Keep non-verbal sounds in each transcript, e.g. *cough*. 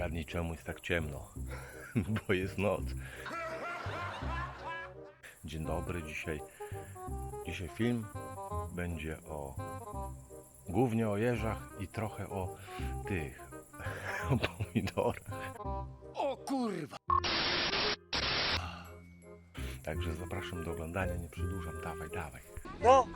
Zgadnij czemu jest tak ciemno. *laughs* Bo jest noc. Dzień dobry, dzisiaj. Dzisiaj film będzie o głównie o jeżach i trochę o tych *laughs* o pomidorach. O kurwa! Także zapraszam do oglądania, nie przedłużam. Dawaj, dawaj. No!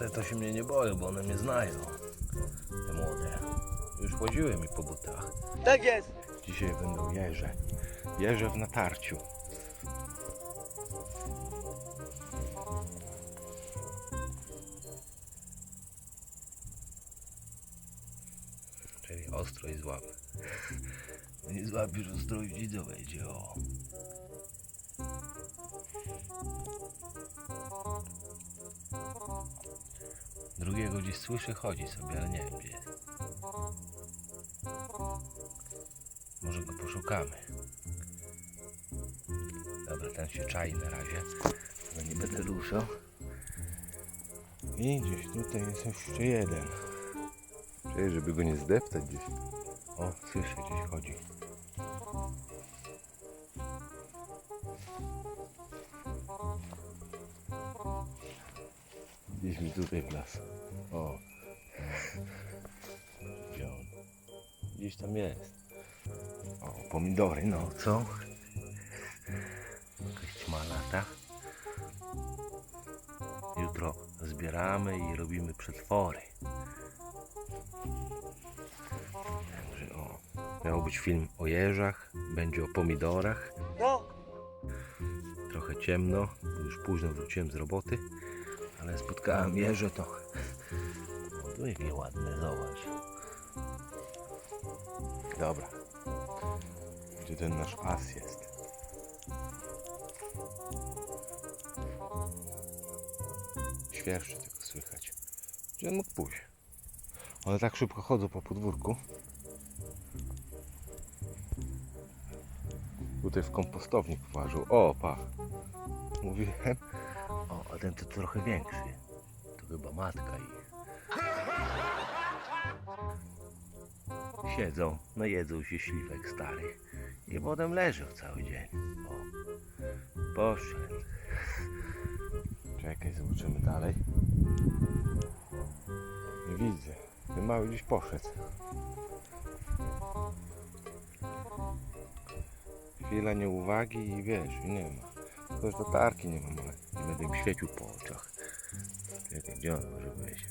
Te to się mnie nie boją, bo one mnie znają. Te młode. Już chodziły mi po butach. Tak jest! Dzisiaj będą jeże. Jeże w natarciu. Czyli ostro i złap. *laughs* Nie złapiesz ostro i widzę wejdzie. O. Gdzieś słyszę, chodzi sobie, ale nie wiem gdzie jest. Może go poszukamy. Dobra, ten się czai na razie. No nie będę ruszał. I gdzieś tutaj jest jeszcze jeden. Czyli żeby go nie zdeptać gdzieś. O, słyszę gdzieś chodzi. Gdzieś mi tutaj w las. O. Gdzie on? Gdzieś tam jest. O, pomidory, no co? Jakaś ćma lata. Jutro zbieramy i robimy przetwory. Także o, miał być film o jeżach, będzie o pomidorach. No! Trochę ciemno, bo już późno wróciłem z roboty, ale spotkałem jeże to... Tu jakie ładne, zobacz. Dobra. Gdzie ten nasz as jest? Świerszczy tylko słychać. Gdzie on mógł pójść? One tak szybko chodzą po podwórku. Tutaj w kompostownik włażył. O, pa. Mówiłem. O, a ten to trochę większy. To chyba matka ich. Siedzą, no jedzą się śliwek stary. I potem leżą cały dzień. O, poszedł. Czekaj, zobaczymy dalej. Nie widzę. Ten mały gdzieś poszedł. Chwila nieuwagi i wiesz, nie ma. Też latarki nie mam, ale nie będę im świecił po oczach. Czekaj, gdzie on może być?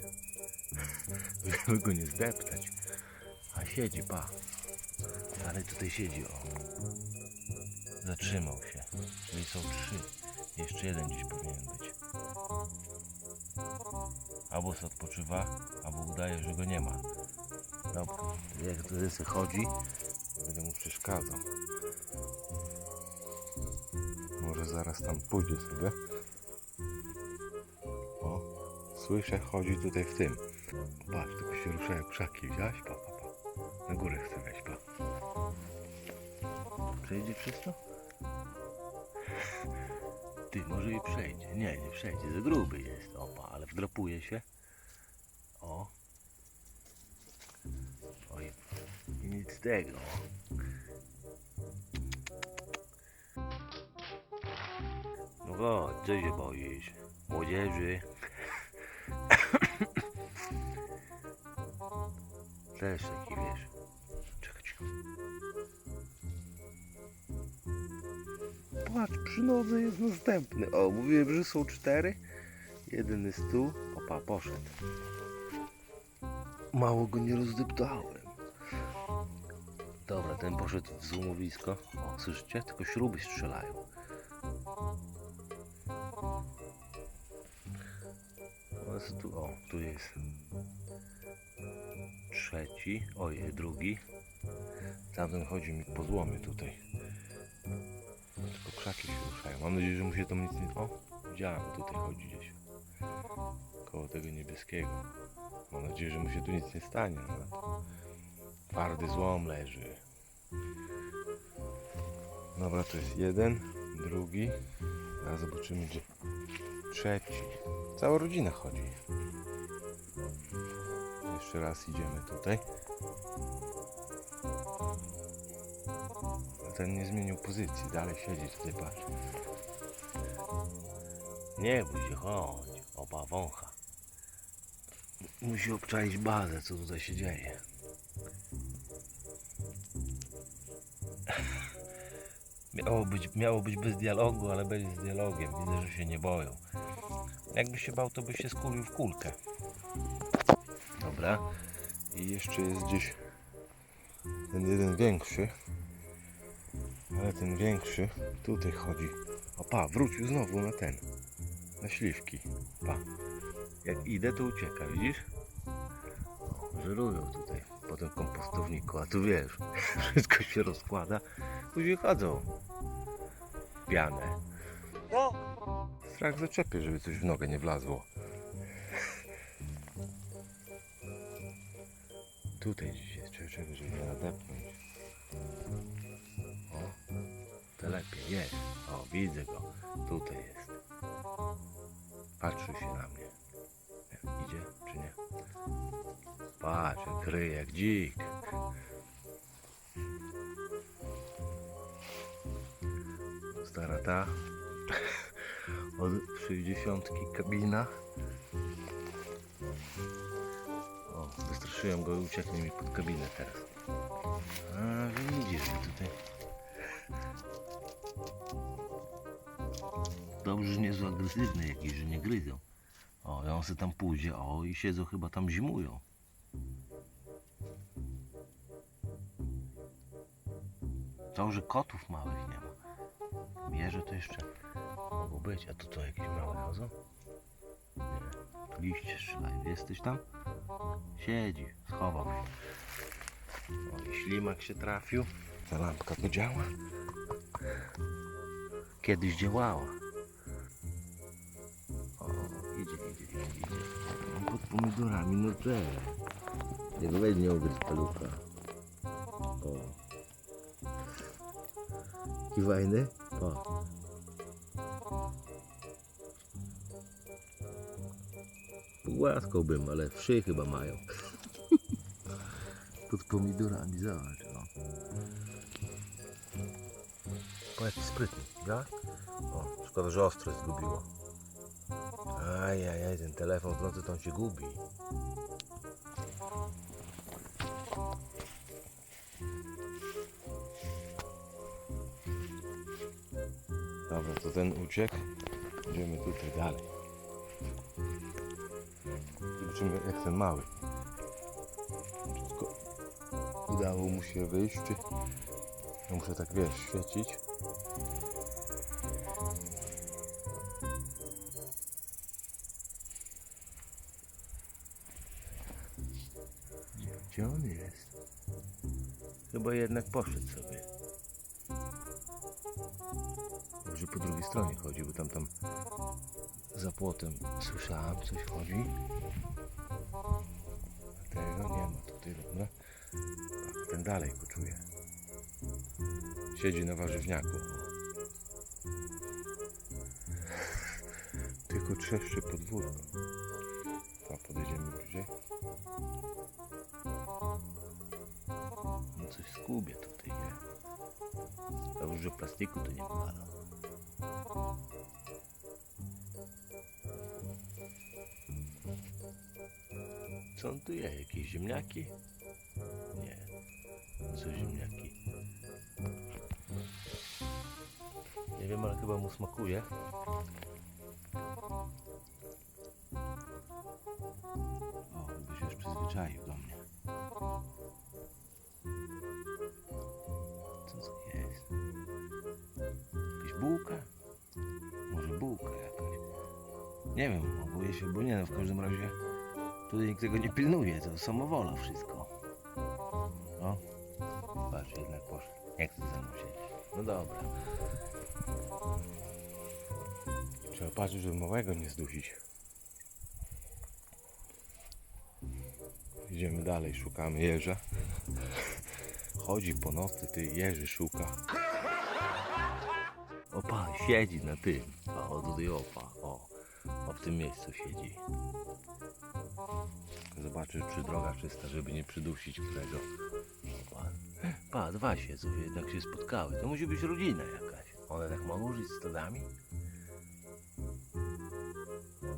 *laughs* Żeby go nie zdeptać. Siedzi, pa. Ale tutaj siedzi, o. Zatrzymał się. Czyli są trzy. Jeszcze jeden gdzieś powinien być. Albo se odpoczywa, albo udaje, że go nie ma. Dobra, jak to sobie chodzi, będę mu przeszkadzał. Może zaraz tam pójdzie sobie. O, słyszę, chodzi tutaj w tym. Patrz, tylko się ruszają krzaki, pa, pa. Na górę chcę wejść, pa. Przejdzie przez to? Ty, może i przejdzie. Nie, nie przejdzie, za gruby jest. Opa, ale wdrapuje się. O. Oj, i nic z tego. No chodź, co się boisz? Młodzieży. *coughs* Też taki, wiesz. Patrz, przy nodze jest następny. O, mówiłem, że są cztery. Jeden jest tu. Opa, poszedł. Mało go nie rozdeptałem. ten poszedł w złomowisko. O, słyszycie? Tylko śruby strzelają. O, co tu, o, tu jest trzeci, oj, drugi. Tamten chodzi mi po złomie tutaj. Krzaki się ruszają. Mam nadzieję, że mu się tam nic nie... O, widziałem, tutaj chodzi gdzieś. Koło tego niebieskiego. Mam nadzieję, że mu się tu nic nie stanie. No. Twardy złom leży. Dobra, to jest jeden, drugi. A zobaczymy gdzie. Trzeci. Cała rodzina chodzi. Jeszcze raz idziemy tutaj. Ten nie zmienił pozycji, dalej siedzi tutaj, patrz. Nie bój się, chodź. Oba wącha. Musi obczaić bazę, co tutaj się dzieje. Miało być, miało być bez dialogu, ale będzie z dialogiem. Widzę, że się nie boją. Jakby się bał, to by się skulił w kulkę. Dobra. I jeszcze jest gdzieś ten jeden większy. Ale ten większy tutaj chodzi. O pa, wrócił znowu na ten. Na śliwki. Pa. Jak idę, to ucieka, widzisz? Żerują tutaj po tym kompostowniku, a tu wiesz, *laughs* wszystko się rozkłada, później chodzą. Pianę. No, Strach zaczepie, żeby coś w nogę nie wlazło. Tutaj jest, czego, żeby nie nadepnąć. Lepiej, jest. O, widzę go. Tutaj jest. Patrzył się na mnie. Nie, Idzie, czy nie? Patrz, kryje, jak dzik. Stara ta. Od 60 kabina. O, wystraszyłem go i ucieknie mi pod kabinę teraz. A, widzisz, tutaj. Dobrze, że nie są agresywne jakieś, że nie gryzą. O, i on tam pójdzie, o, i siedzą chyba tam zimują. To, że kotów małych nie ma. Mierze to jeszcze mogą być. A to co, jakieś małe chodzą? Nie. Liście strzelają. Jesteś tam? Siedzi, schował się. O, i ślimak się trafił. Ta lampka to działa? Kiedyś działała. Pomidorami, no cześć. Jak weź nie ugryź palucha. O. Jaki fajny? O. Pogłaskałbym, ale wszy chyba mają. *laughs* Pod pomidorami, zobacz. O. Jaki sprytny, ja? O, szkoda, że ostrość zgubiło. Ajajaj, ten telefon w nocy to on się gubi. Dobra, to ten uciekł. Idziemy tutaj dalej. Zobaczymy jak ten mały. Wszystko udało mu się wyjść. Ja muszę tak wiesz, świecić. Gdzie- on jest? Chyba jednak poszedł sobie. Może po drugiej stronie chodzi, bo tam tam za płotem słyszałem coś chodzi. Tego nie ma tutaj, dobra? Ten dalej koczuje. Siedzi na warzywniaku. Tylko trzeszczy podwórko. Coś skubie tutaj, nie? Dobrze, że plastiku tu nie wywala. Co on tu je? Jakieś ziemniaki? Nie. Co ziemniaki? Nie wiem, ale chyba mu smakuje. O, chyba się już przyzwyczaił do mnie. Nie wiem, boję się, bo nie no, w każdym razie tutaj nikt tego nie pilnuje, to samowola wszystko. No, patrz, jednak poszedł. Nie chce ze mną siedzieć. No dobra. Trzeba patrzeć, żeby małego nie zdusić. Idziemy dalej, szukamy jeża. Chodzi po nocy, ty jeży szuka. Opa, siedzi na tym. O, tutaj opa, o. W tym miejscu siedzi. Zobaczysz, czy droga czysta, żeby nie przydusić którego. Opa. Pa, dwa siedzą, jednak się spotkały. To musi być rodzina jakaś. One tak mogą żyć stadami?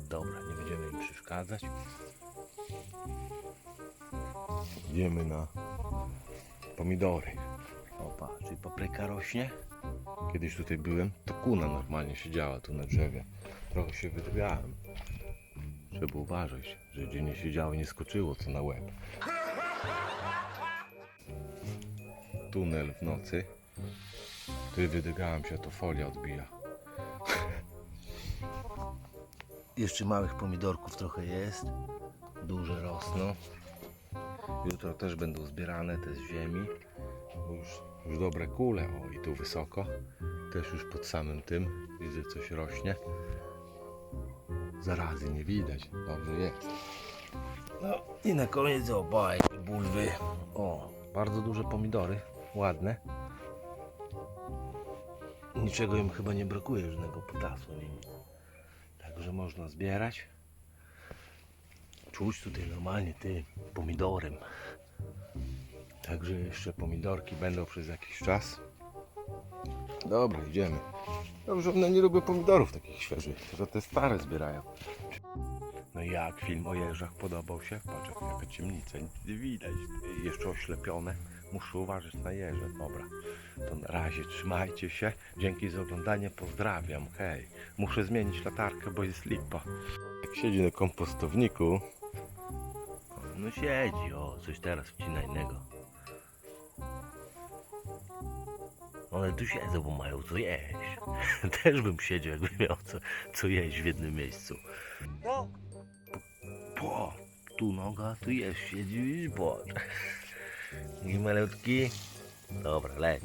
Dobra, nie będziemy im przeszkadzać. Idziemy na pomidory. Opa, czyli papryka rośnie? Kiedyś tutaj byłem, to kuna normalnie siedziała tu na drzewie. Trochę się wydwiałem. Trzeba uważać, że gdzie nie siedziało, nie skoczyło co na łeb. Tunel w nocy. Ty wydygałem się, to folia odbija. Jeszcze małych pomidorków trochę jest. Duże rosną. Jutro też będą zbierane te z ziemi. Bo już, już dobre kule. O i tu wysoko. Też już pod samym tym. Widzę coś rośnie. Zarazy nie widać. Dobrze jest. No i na koniec obaj bulwy. O, bardzo duże pomidory. Ładne. Niczego im chyba nie brakuje, żadnego potasu. Także można zbierać. Czuć tutaj normalnie tym pomidorem. Także jeszcze pomidorki będą przez jakiś czas. Dobra, idziemy. Dobrze, one nie lubią pomidorów takich świeżych, to te stare zbierają. No jak film o jeżach podobał się? Patrz jaka ciemnica, nic nie widać. Jeszcze oślepione. Muszę uważać na jeże. Dobra, to na razie trzymajcie się. Dzięki za oglądanie, pozdrawiam. Hej, muszę zmienić latarkę, bo jest lipa. Jak siedzi na kompostowniku, no siedzi, o, coś teraz wcina innego. One tu siedzą, bo mają co jeść. *laughs* Też bym siedział, jakbym miał co, co jeść w jednym miejscu. No, Po, tu noga, tu jest, siedzi, bo. *laughs* I malutki. Dobra, leć.